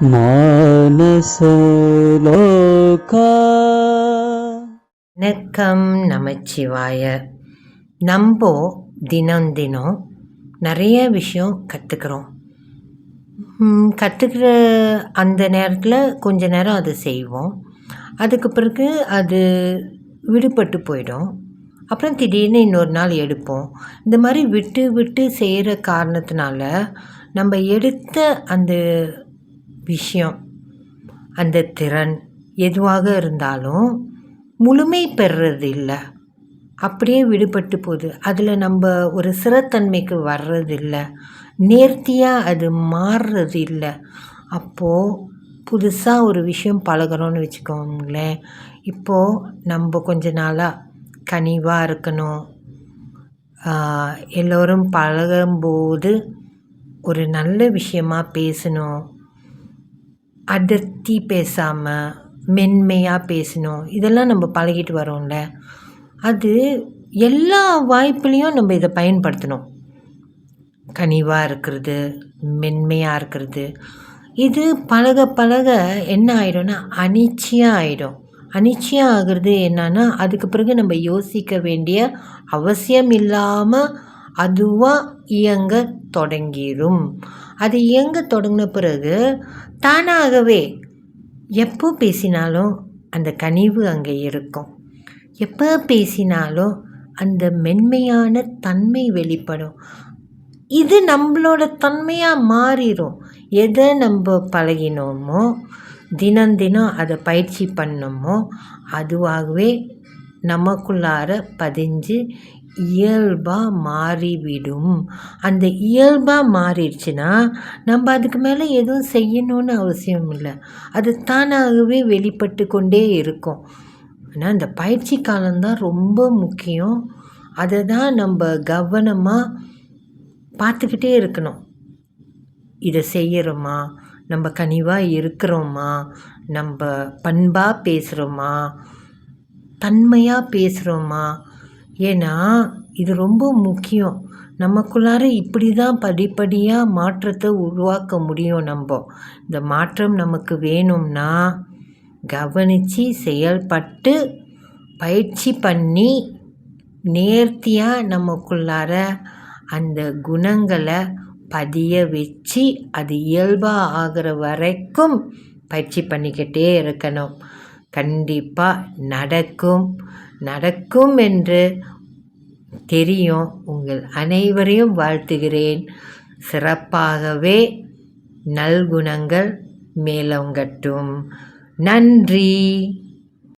மானசலோகா வணக்கம் நமச்சிவாய. நம்ம தினம் தினம் நிறைய விஷயம் கற்றுக்குறோம் கற்றுக்கிற அந்த நேரத்தில் கொஞ்ச நேரம் அதை செய்வோம். அதுக்கு பிறகு அது விடுபட்டு போயிடும். அப்புறம் திடீர்னு இன்னொரு நாள் எடுப்போம். இந்த மாதிரி விட்டு விட்டு செய்கிற காரணத்தினால நம்ம எடுத்த அந்த விஷயம் அந்த திறன் எதுவாக இருந்தாலும் முழுமை பெறுறது இல்லை. அப்படியே விடுபட்டு போகுது. அதில் நம்ம ஒரு சிறத்தன்மைக்கு வர்றதில்லை நேர்த்தியாக அது மாறுறது இல்லை. அப்போது புதுசாக ஒரு விஷயம் பழகிறோன்னு வச்சுக்கோங்களேன். இப்போது நம்ம கொஞ்ச நாளாக கனிவாக இருக்கணும். எல்லோரும் பழகும்போது ஒரு நல்ல விஷயமாக பேசணும். அடர்த்தி பேசாமல் மென்மையாக பேசணும். இதெல்லாம் நம்ம பழகிட்டு வரோம்ல. அது எல்லா வாய்ப்புலேயும் நம்ம இதை பயன்படுத்தணும். கனிவாக இருக்கிறது மென்மையாக இருக்கிறது. இது பழக பழக என்ன ஆயிடும்னா அனிச்சையாக ஆகிடும் அனிச்சையாக ஆகிறது என்னன்னா அதுக்கு பிறகு நம்ம யோசிக்க வேண்டிய அவசியம் இல்லாமல் அதுவாக இயங்க தொடங்கிடும் அது இயங்க தொடங்கின பிறகு தானாகவே எப்போ பேசினாலும் அந்த கனிவு அங்கே இருக்கும். எப்போ பேசினாலும் அந்த மென்மையான தன்மை வெளிப்படும். இது நம்மளோட தன்மையாக மாறிடும் எதை நம்ம பழகினோமோ தினம் தினம் அதை பயிற்சி பண்ணமோ? அதுவாகவே நமக்குள்ளார பதிஞ்சு இயல்பாக மாறிவிடும். அந்த இயல்பாக மாறிடுச்சுன்னா நம்ம அதுக்கு மேலே எதுவும் செய்யணும்னு அவசியம் இல்லை. அது தானாகவே வெளிப்பட்டு கொண்டே இருக்கும். ஆனால் இந்த பயிற்சி காலம்தான் ரொம்ப முக்கியம். அதை தான் நம்ம கவனமாக பார்த்துக்கிட்டே இருக்கணும். இதை செய்கிறோமா நம்ம கனிவாக இருக்கிறோமா? நம்ம பண்பாக பேசுகிறோமா தன்மையாக பேசுகிறோமா ஏன்னா இது ரொம்ப முக்கியம். நமக்குள்ளார இப்படி தான் படிப்படியாக மாற்றத்தை உருவாக்க முடியும் நம்ம. இந்த மாற்றம் நமக்கு வேணும்னா கவனித்து செயல்பட்டு பயிற்சி பண்ணி நேர்த்தியாக நமக்குள்ளார அந்த குணங்களை பதிய வச்சு அது இயல்பாக ஆகிற வரைக்கும் பயிற்சி பண்ணிக்கிட்டே இருக்கணும். கண்டிப்பாக நடக்கும். நடக்கும் என்று தெரியும். உங்கள் அனைவரையும் வாழ்த்துகிறேன். சிறப்பாகவே நல்குணங்கள் மேலோங்கட்டும். நன்றி.